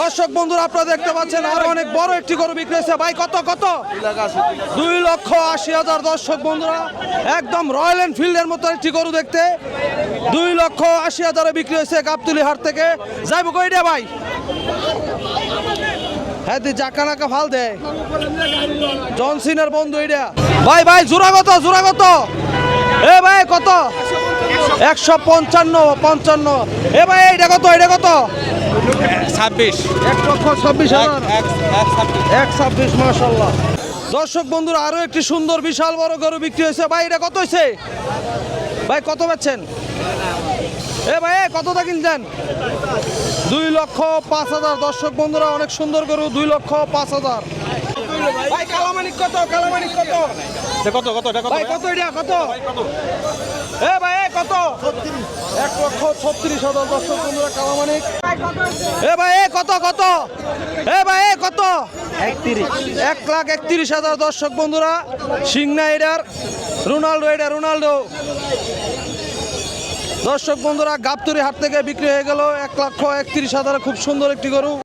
দর্শক বন্ধুরা, আপনারা দেখতে পাচ্ছেন আরও অনেক বড় একটি গরু বিক্রি হয়েছে। ভাই, কত কত? দুই লক্ষ আশি হাজার দর্শক বন্ধুরা, একদম রয়্যাল এনফিল্ডের মতো একটি গরু দেখতে। দুই লক্ষ আশি হাজারে বিক্রি হয়েছে গাবতুলি হাট থেকে। যাইব কইটা ভাই? হ্যাঁ দি জাকা নাকা ফাল দে। জনসিনের বন্ধু এটা ভাই ভাই জোড়াগত জোড়াগত এ ভাই, কত? একশো পঞ্চান্ন পঞ্চান্ন। এ ভাই এটা কত এটা কত? ছাব্বিশ। এক লক্ষ ছাব্বিশ হাজার। এক ছাব্বিশ। মাসাল্লাহ দর্শক বন্ধুরা আরও একটি সুন্দর বিশাল বড় গরু বিক্রি হয়েছে। ভাই এটা কত হয়েছে? ভাই কত পাচ্ছেন? এ ভাই কতটা কিনছেন? দুই লক্ষ পাঁচ হাজার। দর্শক বন্ধুরা অনেক সুন্দর গরু দুই লক্ষ পাঁচ হাজার। ভাই কালামানিক কত? কালামানিক কত? কত কত কত? কত এটা? কত? এ এক লক্ষ ছত্রিশ হাজার দর্শক বন্ধুরা কালামানিক এ ভাই এ কত কত? এ ভাই এ কত? এক লাখ একত্রিশ হাজার দর্শক বন্ধুরা সিংনা এডার রোনাল্ডো এটা রোনাল্ডো। দর্শক বন্ধুরা গাবতরি হাট থেকে বিক্রি হয়ে গেল এক লক্ষ একত্রিশ হাজার খুব সুন্দর একটি গরু।